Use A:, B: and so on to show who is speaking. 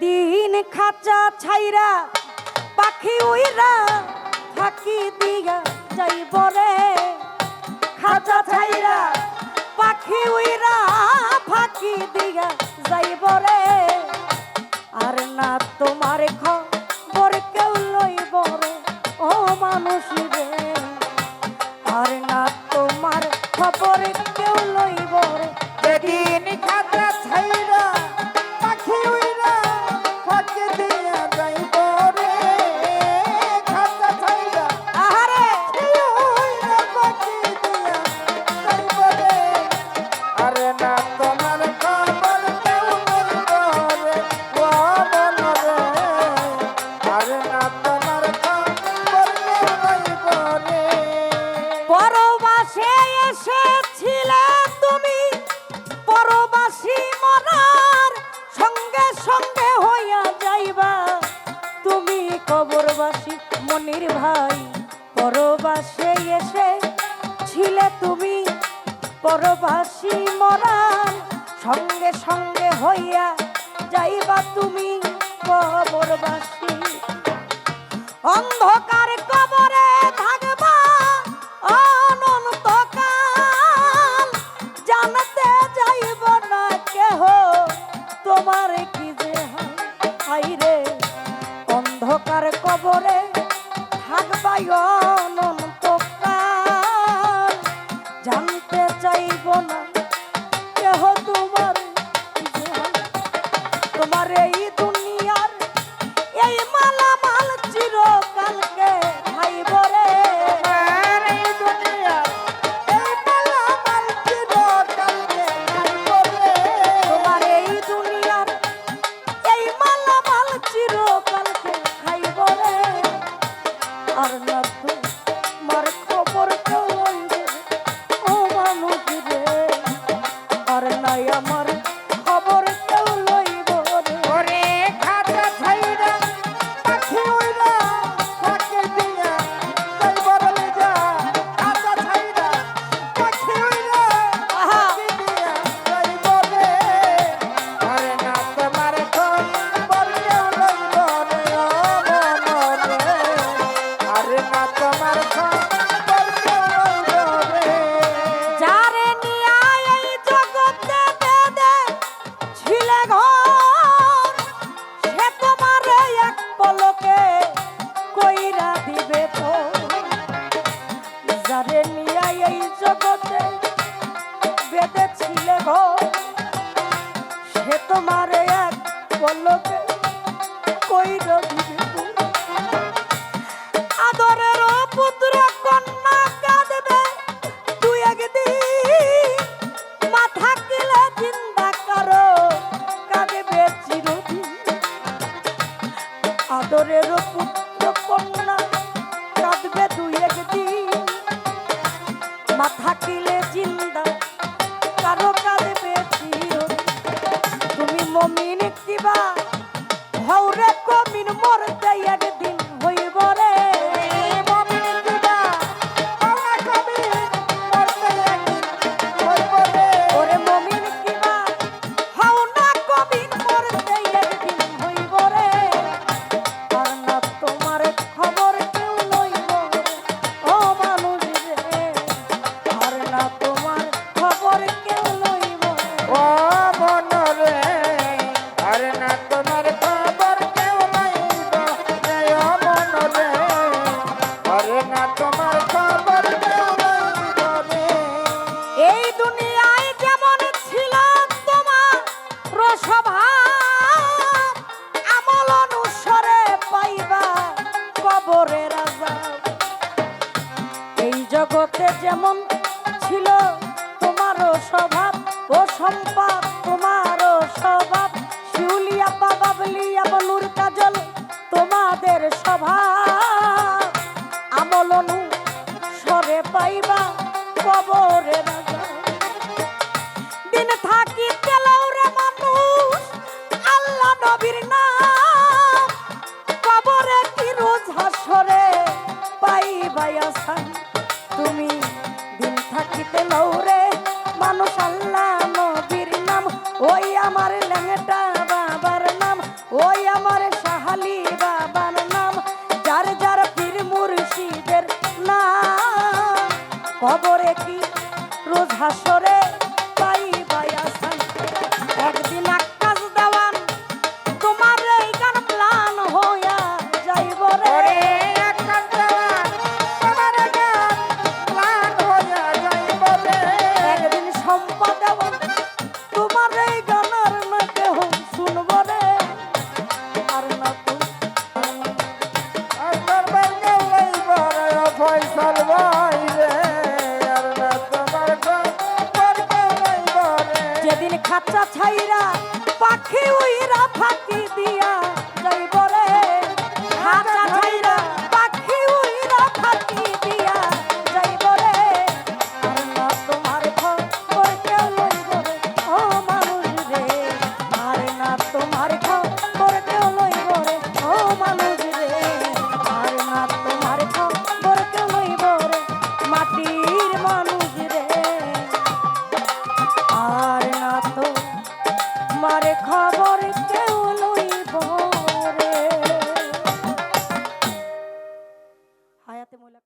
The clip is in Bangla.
A: দিন খাঁচা ছাইরা পাখি উইরা থাকি দিয়া যাই বলে খাঁচা ছাইরা পাখি উইরা ফাঁকি দিয়া যাই বলে আর না তোমার খবর কেউ লইব রে। ও মানুষ তুমি পরবাসী মরার সঙ্গে সঙ্গে হইয়া যাইবা তুমি পরবাসী। অন্ধকার
B: quero
A: uma reída. Oh. জগতে যেমন ছিল তোমারও স্বভাব ও সম্পদ, তোমারও স্বভাব। শিউলিয়া বাবলিয়া বলুর কাজল, তোমাদের স্বভাব। আমলনু সরে পাইবা কবরে দিন থাকি তেলাও রে মানুষ আল্লাহ নবীর নাম। কবরে কি রোজ হাসরে পাইবা আসান। পেলৌ রে। মানুষ আল্লাহ নবীর নাম।
B: ওই আমার ল্যাংটা বাবার নাম। ওই আমার সাহালি বাবার নাম। যার যার কবরে কি
A: রোজ হাস ছাইরা পাখি উইরা ফাঁকি